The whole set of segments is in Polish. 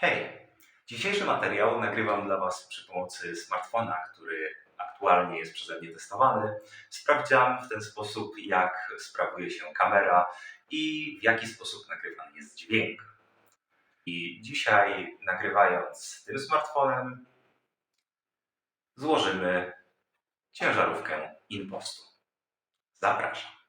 Hej! Dzisiejszy materiał nagrywam dla Was przy pomocy smartfona, który aktualnie jest przeze mnie testowany. Sprawdziłem w ten sposób, jak sprawuje się kamera i w jaki sposób nagrywany jest dźwięk. I dzisiaj, nagrywając tym smartfonem, złożymy ciężarówkę impostu. Zapraszam.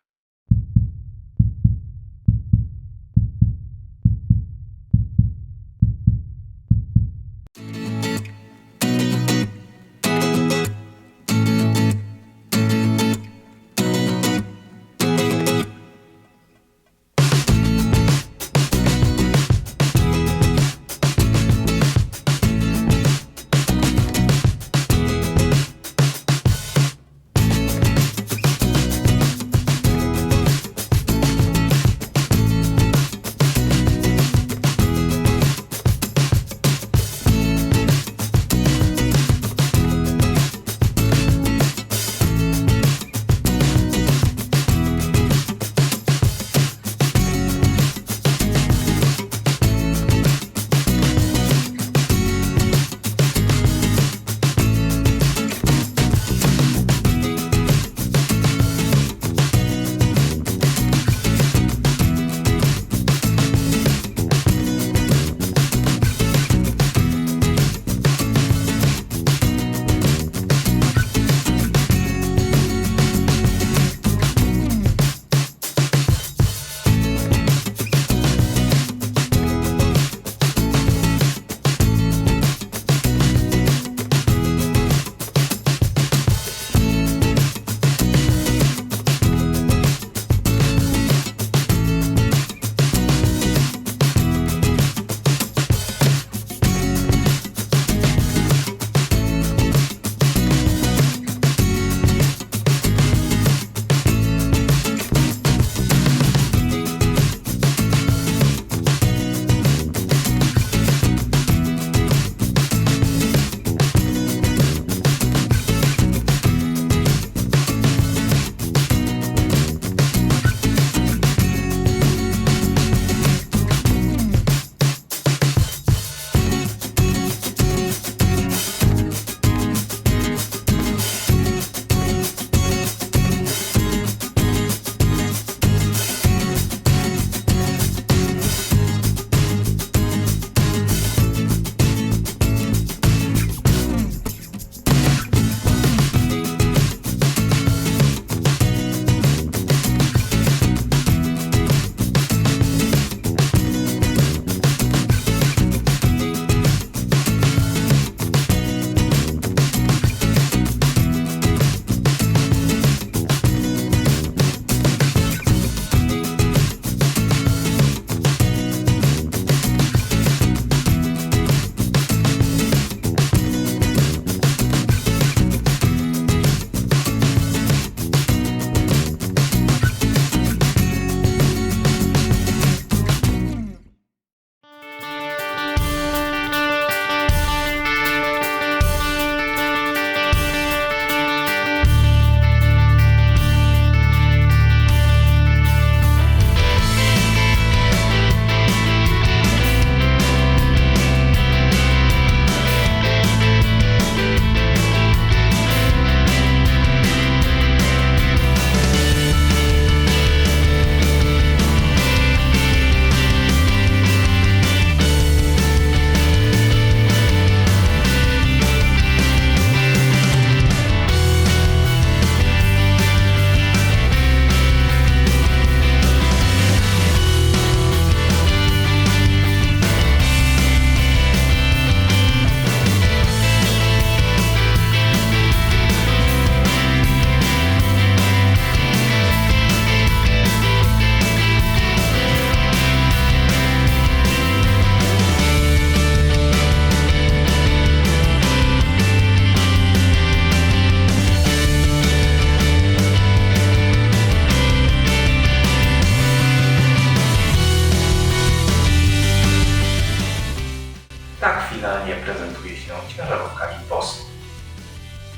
Prezentuje się ciężarówka impostu.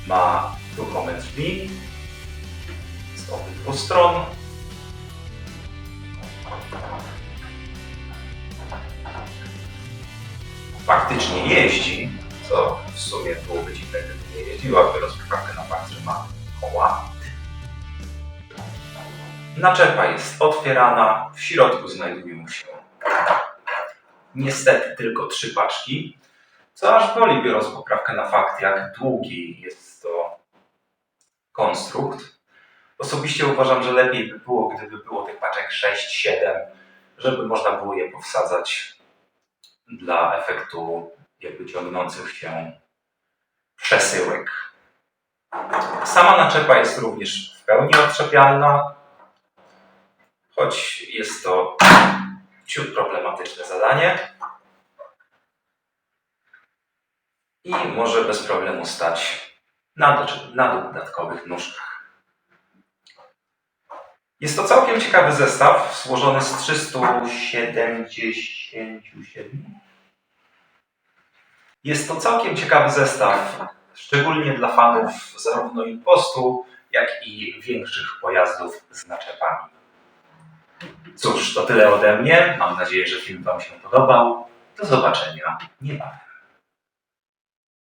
Ma ruchome drzwi z obydwu stron. faktycznie jeździ, co w sumie byłoby dziwne, gdyby nie jeździła, biorąc poprawkę na fakt, że ma koła. Naczepa jest otwierana, w środku znajdują się niestety tylko trzy paczki, co aż boli, biorąc poprawkę na fakt, jak długi jest to konstrukt. Osobiście uważam, że lepiej by było, gdyby było tych paczek 6-7, żeby można było je powsadzać dla efektu jakby ciągnących się przesyłek. Sama naczepa jest również w pełni odczepialna, choć jest to ciut problematyczne zadanie i może bez problemu stać na, na dodatkowych nóżkach. Jest to całkiem ciekawy zestaw, złożony z 377. Jest to całkiem ciekawy zestaw, szczególnie dla fanów zarówno impostu, jak i większych pojazdów z naczepami. Cóż, to tyle ode mnie. Mam nadzieję, że film Wam się podobał. Do zobaczenia niebawem.